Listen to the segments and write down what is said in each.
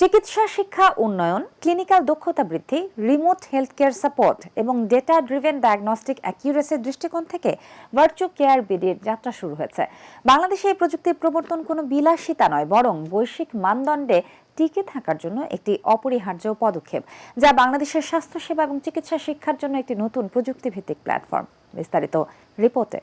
চিকিৎসা, শিক্ষা, উন্নয়ন, ক্লিনিক্যাল দক্ষতা বৃদ্ধি, রিমোট হেলথ কেয়ার সাপোর্ট এবং ডেটা ড্রিভেন ডায়াগনস্টিক অ্যাকিউরেসির দৃষ্টিকোণ থেকে ভার্চু কেয়ার বিডির যাত্রা শুরু হয়েছে। বাংলাদেশে এই প্রযুক্তির প্রবর্তন কোনো বিলাসিতা নয়, বরং বৈশ্বিক মানদণ্ডে টিকে থাকার জন্য একটি অপরিহার্য পদক্ষেপ, যা বাংলাদেশের স্বাস্থ্যসেবা এবং চিকিৎসা শিক্ষার জন্য একটি নতুন প্রযুক্তিভিত্তিক প্ল্যাটফর্ম। বিস্তারিত রিপোর্টে।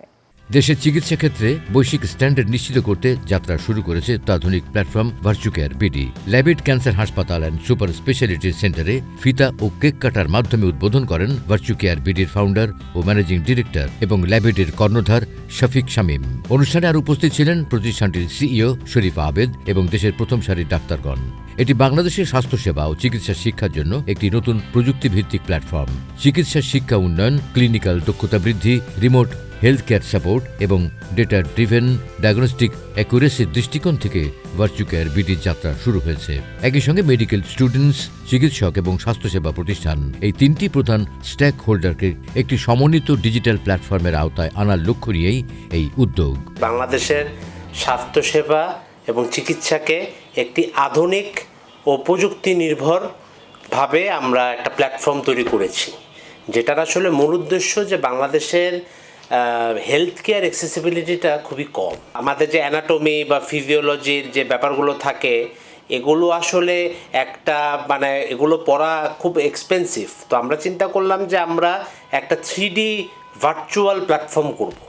দেশের চিকিৎসা ক্ষেত্রে বৈশ্বিক স্ট্যান্ডার্ড নিশ্চিত করতে যাত্রা শুরু করেছে অত্যাধুনিক platform Virtucare BD. Labaid cancer হাসপাতাল অ্যান্ড সুপার স্পেশালিটি সেন্টারে ফিতা ও কেক কাটার মাধ্যমে উদ্বোধন করেন ভার্চুকেয়ার বিডির ফাউন্ডার ও ম্যানেজিং ডিরেক্টর এবং ল্যাবিডের কর্ণধার শফিক শামীম। অনুষ্ঠানে আর উপস্থিত ছিলেন প্রতিষ্ঠানটির সিইও শরীফ আবেদ এবং দেশের প্রথম সারির ডাক্তারগণ। এটি বাংলাদেশের স্বাস্থ্যসেবা ও চিকিৎসা শিক্ষার জন্য একটি নতুন প্রযুক্তিভিত্তিক প্ল্যাটফর্ম। চিকিৎসা শিক্ষা উন্নয়ন, ক্লিনিক্যাল দক্ষতা বৃদ্ধি, রিমোট হেলথ কেয়ার সাপোর্ট এবং ডেটা ড্রিভেন ডায়াগনস্টিক অ্যাকুরেসির দৃষ্টিকোণ থেকে ভার্চু কেয়ার বিডির যাত্রা শুরু হয়েছে। একই সঙ্গে মেডিকেল স্টুডেন্টস, চিকিৎসক এবং স্বাস্থ্যসেবা প্রতিষ্ঠান এই তিনটি প্রধান স্ট্যাক হোল্ডারকে একটি সমন্বিত ডিজিটাল প্ল্যাটফর্মের আওতায় আনার লক্ষ্য নিয়েই এই উদ্যোগ। বাংলাদেশের স্বাস্থ্যসেবা এবং চিকিৎসাকে একটি আধুনিক ও প্রযুক্তি নির্ভরভাবে আমরা একটা প্ল্যাটফর্ম তৈরি করেছি। যেটার আসলে মূল উদ্দেশ্য যে বাংলাদেশের হেলথ কেয়ার অ্যাক্সেসিবিলিটিটা খুবই কম। আমাদের যে অ্যানাটমি বা ফিজিওলজির যে ব্যাপারগুলো থাকে, এগুলো আসলে একটা মানে এগুলো পড়া খুব এক্সপেন্সিভ তো আমরা চিন্তা করলাম যে আমরা একটা থ্রিডি ভার্চুয়াল প্ল্যাটফর্ম করব,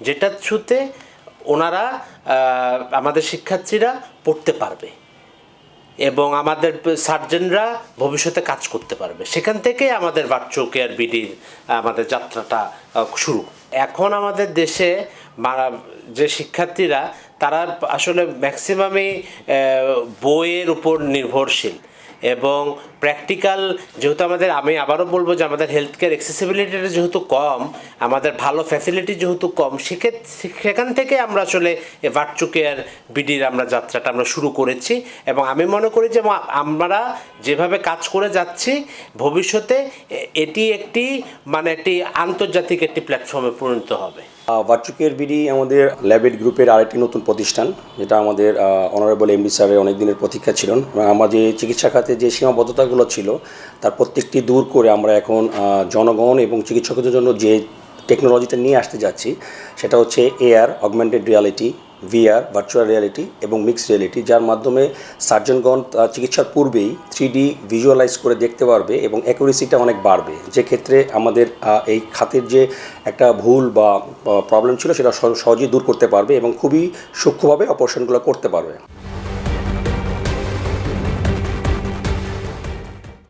যেটার থ্রুতে ওনারা আমাদের শিক্ষার্থীরা পড়তে পারবে এবং আমাদের সার্জনরা ভবিষ্যতে কাজ করতে পারবে। সেখান থেকে আমাদের ভার্চুয়াল কেয়ার বিডির আমাদের যাত্রাটা শুরু। এখন আমাদের দেশে যে শিক্ষার্থীরা, তারা আসলে ম্যাক্সিমামই বইয়ের উপর নির্ভরশীল। এবং প্র্যাকটিক্যাল যেহেতু আমাদের, আমি আবারও বলব যে আমাদের হেলথ কেয়ার অ্যাক্সেসিবিলিটিটা যেহেতু কম, আমাদের ভালো ফ্যাসিলিটি যেহেতু কম সেক্ষেত্রে সেখান থেকে আমরা আসলে ভার্চু কেয়ার বিডির আমরা যাত্রাটা আমরা শুরু করেছি। এবং আমি মনে করি যে আমরা যেভাবে কাজ করে যাচ্ছি, ভবিষ্যতে এটি একটি মানে একটি আন্তর্জাতিক একটি প্ল্যাটফর্মে পরিণত হবে। ভার্চুকের বিডি আমাদের ল্যাবেড গ্রুপের আরেকটি নতুন প্রতিষ্ঠান, যেটা আমাদের অনারেবল এমডি স্যারের অনেক দিনের প্রতীক্ষা ছিলেন। এবং আমার যে চিকিৎসা খাতে যে সীমাবদ্ধতাগুলো ছিল, তার প্রত্যেকটি দূর করে আমরা এখন জনগণ এবং চিকিৎসকদের জন্য যে টেকনোলজিটা নিয়ে আসতে যাচ্ছি, সেটা হচ্ছে AR augmented reality VR virtual reality এবং মিক্সড রিয়ালিটি যার মাধ্যমে সার্জনগণ চিকিৎসার পূর্বেই থ্রি ডি ভিজুয়ালাইজ করে দেখতে পারবে এবং অ্যাকুরেসিটা অনেক বাড়বে। যে ক্ষেত্রে আমাদের এই খাতের যে একটা ভুল বা প্রবলেম ছিল সেটা সহ- সহজেই দূর করতে পারবে এবং খুবই সূক্ষ্মভাবে অপারেশনগুলো করতে পারবে।